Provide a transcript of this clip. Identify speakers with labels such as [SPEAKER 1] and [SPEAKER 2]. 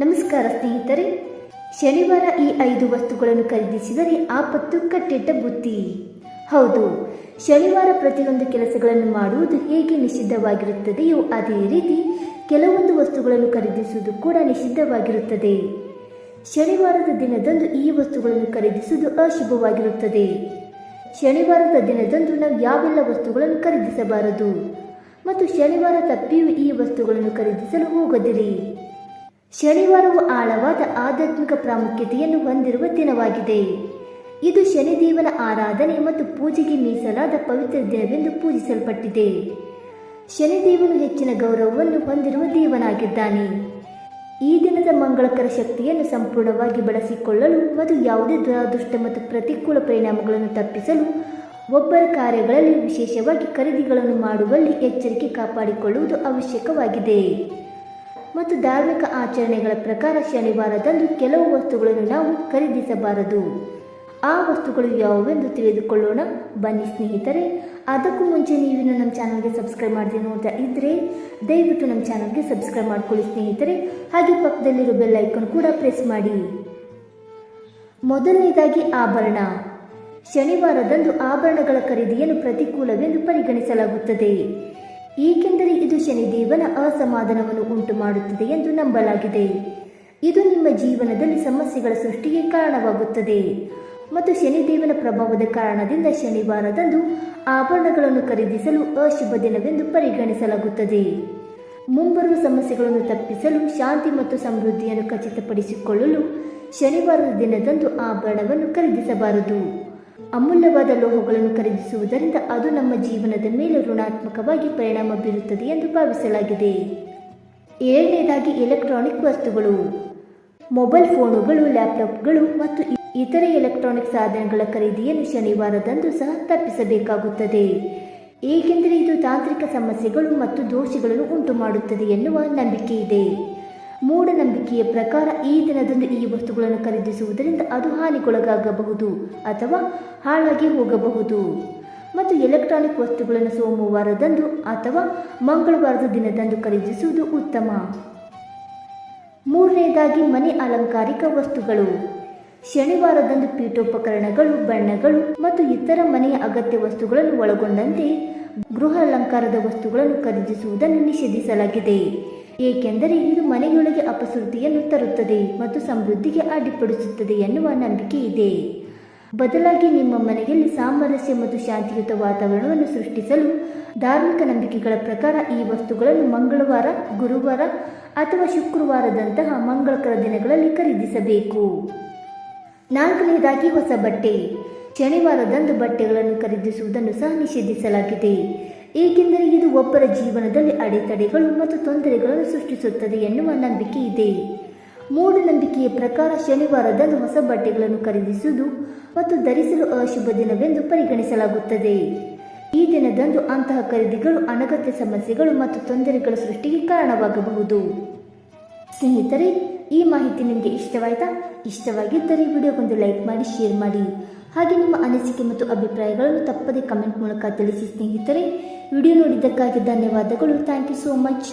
[SPEAKER 1] ನಮಸ್ಕಾರ ಸ್ನೇಹಿತರೆ. ಶನಿವಾರ ಈ ಐದು ವಸ್ತುಗಳನ್ನು ಖರೀದಿಸಿದರೆ ಆಪತ್ತು ಕಟ್ಟಿಟ್ಟ ಬುತ್ತಿ ಹೌದು, ಶನಿವಾರ ಪ್ರತಿಯೊಂದು ಕೆಲಸಗಳನ್ನು ಮಾಡುವುದು ಹೇಗೆ ನಿಷಿದ್ಧವಾಗಿರುತ್ತದೆಯೋ ಅದೇ ರೀತಿ ಕೆಲವೊಂದು ವಸ್ತುಗಳನ್ನು ಖರೀದಿಸುವುದು ಕೂಡ ನಿಷಿದ್ಧವಾಗಿರುತ್ತದೆ. ಶನಿವಾರದ ದಿನದಂದು ಈ ವಸ್ತುಗಳನ್ನು ಖರೀದಿಸುವುದು ಅಶುಭವಾಗಿರುತ್ತದೆ. ಶನಿವಾರದ ದಿನದಂದು ನಾವು ಯಾವೆಲ್ಲ ವಸ್ತುಗಳನ್ನು ಖರೀದಿಸಬಾರದು? ಮತ್ತು ಶನಿವಾರ ತಪ್ಪಿಯೂ ಈ ವಸ್ತುಗಳನ್ನು ಖರೀದಿಸಲು ಹೋಗದಿರಿ. ಶನಿವಾರವು ಆಳವಾದ ಆಧ್ಯಾತ್ಮಿಕ ಪ್ರಾಮುಖ್ಯತೆಯನ್ನು ಹೊಂದಿರುವ ದಿನವಾಗಿದೆ. ಇದು ಶನಿದೇವನ ಆರಾಧನೆ ಮತ್ತು ಪೂಜೆಗೆ ಮೀಸಲಾದ ಪವಿತ್ರ ದಿನವೆಂದು ಪೂಜಿಸಲ್ಪಟ್ಟಿದೆ. ಶನಿದೇವನು ಹೆಚ್ಚಿನ ಗೌರವವನ್ನು ಹೊಂದಿರುವ ದೇವನಾಗಿದ್ದಾನೆ. ಈ ದಿನದ ಮಂಗಳಕರ ಶಕ್ತಿಯನ್ನು ಸಂಪೂರ್ಣವಾಗಿ ಬಳಸಿಕೊಳ್ಳಲು ಮತ್ತು ಯಾವುದೇ ದುರಾದೃಷ್ಟ ಮತ್ತು ಪ್ರತಿಕೂಲ ಪರಿಣಾಮಗಳನ್ನು ತಪ್ಪಿಸಲು ಒಬ್ಬರ ಕಾರ್ಯಗಳಲ್ಲಿ ವಿಶೇಷವಾಗಿ ಖರೀದಿಗಳನ್ನು ಮಾಡುವಲ್ಲಿ ಎಚ್ಚರಿಕೆ ಕಾಪಾಡಿಕೊಳ್ಳುವುದು ಅವಶ್ಯಕವಾಗಿದೆ. ಮತ್ತು ಧಾರ್ಮಿಕ ಆಚರಣೆಗಳ ಪ್ರಕಾರ ಶನಿವಾರದಂದು ಕೆಲವು ವಸ್ತುಗಳನ್ನು ನಾವು ಖರೀದಿಸಬಾರದು. ಆ ವಸ್ತುಗಳು ಯಾವುವೆಂದು ತಿಳಿದುಕೊಳ್ಳೋಣ? ಬನ್ನಿ ಸ್ನೇಹಿತರೆ, ಅದಕ್ಕೂ ಮುಂಚೆ ನೀವಿನ್ನು ನಮ್ಮ ಚಾನಲ್ಗೆ ಸಬ್ಸ್ಕ್ರೈಬ್ ಮಾಡಿದೆ ನೋಡ್ತಾ ಇದ್ದರೆ ದಯವಿಟ್ಟು ನಮ್ಮ ಚಾನಲ್ಗೆ ಸಬ್ಸ್ಕ್ರೈಬ್ ಮಾಡ್ಕೊಳ್ಳಿ ಸ್ನೇಹಿತರೆ. ಹಾಗೆ ಪಕ್ಕದಲ್ಲಿರೋ ಬೆಲ್ ಐಕಾನ್ ಕೂಡ ಪ್ರೆಸ್ ಮಾಡಿ. ಮೊದಲನೇದಾಗಿ ಆಭರಣ. ಶನಿವಾರದಂದು ಆಭರಣಗಳ ಖರೀದಿಯನ್ನು ಪ್ರತಿಕೂಲವೆಂದು ಪರಿಗಣಿಸಲಾಗುತ್ತದೆ. ಏಕೆಂದರೆ ಇದು ಶನಿದೇವನ ಅಸಮಾಧಾನವನ್ನು ಉಂಟು ಮಾಡುತ್ತದೆ ಎಂದು ನಂಬಲಾಗಿದೆ. ಇದು ನಿಮ್ಮ ಜೀವನದಲ್ಲಿ ಸಮಸ್ಯೆಗಳ ಸೃಷ್ಟಿಗೆ ಕಾರಣವಾಗುತ್ತದೆ. ಮತ್ತು ಶನಿದೇವನ ಪ್ರಭಾವದ ಕಾರಣದಿಂದ ಶನಿವಾರದಂದು ಆಭರಣಗಳನ್ನು ಖರೀದಿಸಲು ಅಶುಭ ದಿನವೆಂದು ಪರಿಗಣಿಸಲಾಗುತ್ತದೆ. ಮುಂಬರುವ ಸಮಸ್ಯೆಗಳನ್ನು ತಪ್ಪಿಸಲು ಶಾಂತಿ ಮತ್ತು ಸಮೃದ್ಧಿಯನ್ನು ಖಚಿತಪಡಿಸಿಕೊಳ್ಳಲು ಶನಿವಾರದ ದಿನದಂದು ಆಭರಣವನ್ನು ಖರೀದಿಸಬಾರದು. ಅಮೂಲ್ಯವಾದ ಲೋಹಗಳನ್ನು ಖರೀದಿಸುವುದರಿಂದ ಅದು ನಮ್ಮ ಜೀವನದ ಮೇಲೆ ಋಣಾತ್ಮಕವಾಗಿ ಪರಿಣಾಮ ಬೀರುತ್ತದೆ ಎಂದು ಭಾವಿಸಲಾಗಿದೆ. ಏಳನೇದಾಗಿ ಎಲೆಕ್ಟ್ರಾನಿಕ್ ವಸ್ತುಗಳು. ಮೊಬೈಲ್ ಫೋನುಗಳು, ಲ್ಯಾಪ್ಟಾಪ್ಗಳು ಮತ್ತು ಇತರೆ ಎಲೆಕ್ಟ್ರಾನಿಕ್ ಸಾಧನಗಳ ಖರೀದಿಯನ್ನು ಶನಿವಾರದಂದು ಸಹ ತಪ್ಪಿಸಬೇಕಾಗುತ್ತದೆ. ಏಕೆಂದರೆ ಇದು ತಾಂತ್ರಿಕ ಸಮಸ್ಯೆಗಳು ಮತ್ತು ದೋಷಗಳನ್ನು ಉಂಟು ಮಾಡುತ್ತದೆ ಎನ್ನುವ ನಂಬಿಕೆ ಇದೆ ಮೂಢನಂಬಿಕೆಯ ಪ್ರಕಾರ ಈ ದಿನದಂದು ಈ ವಸ್ತುಗಳನ್ನು ಖರೀದಿಸುವುದರಿಂದ ಅದು ಹಾನಿಗೊಳಗಾಗಬಹುದು ಅಥವಾ ಹಾಳಾಗಿ ಹೋಗಬಹುದು. ಮತ್ತು ಎಲೆಕ್ಟ್ರಾನಿಕ್ ವಸ್ತುಗಳನ್ನು ಸೋಮವಾರದಂದು ಅಥವಾ ಮಂಗಳವಾರದ ದಿನದಂದು ಖರೀದಿಸುವುದು ಉತ್ತಮ. ಮೂರನೇದಾಗಿ ಮನೆ ಅಲಂಕಾರಿಕ ವಸ್ತುಗಳು. ಶನಿವಾರದಂದು ಪೀಠೋಪಕರಣಗಳು, ಬಣ್ಣಗಳು ಮತ್ತು ಇತರ ಮನೆಯ ಅಗತ್ಯ ವಸ್ತುಗಳನ್ನು ಒಳಗೊಂಡಂತೆ ಗೃಹ ಅಲಂಕಾರದ ವಸ್ತುಗಳನ್ನು ಖರೀದಿಸುವುದನ್ನು ನಿಷೇಧಿಸಲಾಗಿದೆ. ಏಕೆಂದರೆ ಇದು ಮನೆಯೊಳಗೆ ಅಪಸೃದ್ಧಿಯನ್ನು ತರುತ್ತದೆ ಮತ್ತು ಸಮೃದ್ಧಿಗೆ ಅಡ್ಡಿಪಡಿಸುತ್ತದೆ ಎನ್ನುವ ನಂಬಿಕೆ ಇದೆ. ಬದಲಾಗಿ ನಿಮ್ಮ ಮನೆಯಲ್ಲಿ ಸಾಮರಸ್ಯ ಮತ್ತು ಶಾಂತಿಯುತ ವಾತಾವರಣವನ್ನು ಸೃಷ್ಟಿಸಲು ಧಾರ್ಮಿಕ ನಂಬಿಕೆಗಳ ಪ್ರಕಾರ ಈ ವಸ್ತುಗಳನ್ನು ಮಂಗಳವಾರ, ಗುರುವಾರ ಅಥವಾ ಶುಕ್ರವಾರದಂತಹ ಮಂಗಳಕರ ದಿನಗಳಲ್ಲಿ ಖರೀದಿಸಬೇಕು. ನಾಲ್ಕನೇದಾಗಿ ಹೊಸ ಬಟ್ಟೆ. ಶನಿವಾರದಂದು ಬಟ್ಟೆಗಳನ್ನು ಖರೀದಿಸುವುದನ್ನು ಸಹ ನಿಷೇಧಿಸಲಾಗಿದೆ. ಏಕೆಂದರೆ ಇದು ಒಬ್ಬರ ಜೀವನದಲ್ಲಿ ಅಡೆತಡೆಗಳು ಮತ್ತು ತೊಂದರೆಗಳನ್ನು ಸೃಷ್ಟಿಸುತ್ತದೆ ಎನ್ನುವ ನಂಬಿಕೆ ಇದೆ. ಮೂಢನಂಬಿಕೆಯ ಪ್ರಕಾರ ಶನಿವಾರದಂದು ಹೊಸ ಬಟ್ಟೆಗಳನ್ನು ಖರೀದಿಸುವುದು ಮತ್ತು ಧರಿಸಲು ಅಶುಭ ದಿನವೆಂದು ಪರಿಗಣಿಸಲಾಗುತ್ತದೆ. ಈ ದಿನದಂದು ಅಂತಹ ಖರೀದಿಗಳು ಅನಗತ್ಯ ಸಮಸ್ಯೆಗಳು ಮತ್ತು ತೊಂದರೆಗಳ ಸೃಷ್ಟಿಗೆ ಕಾರಣವಾಗಬಹುದು. ಸ್ನೇಹಿತರೆ, ಈ ಮಾಹಿತಿ ನಿಮಗೆ ಇಷ್ಟವಾಯಿತಾ? ಇಷ್ಟವಾಗಿದ್ದರೆ ವಿಡಿಯೋಗೊಂದು ಲೈಕ್ ಮಾಡಿ, ಶೇರ್ ಮಾಡಿ. ಹಾಗೆ ನಿಮ್ಮ ಅನಿಸಿಕೆ ಮತ್ತು ಅಭಿಪ್ರಾಯಗಳನ್ನು ತಪ್ಪದೆ ಕಮೆಂಟ್ ಮೂಲಕ ತಿಳಿಸಿ ಸ್ನೇಹಿತರೆ. ವಿಡಿಯೋ ನೋಡಿದ್ದಕ್ಕಾಗಿ ಧನ್ಯವಾದಗಳು. Thank you so much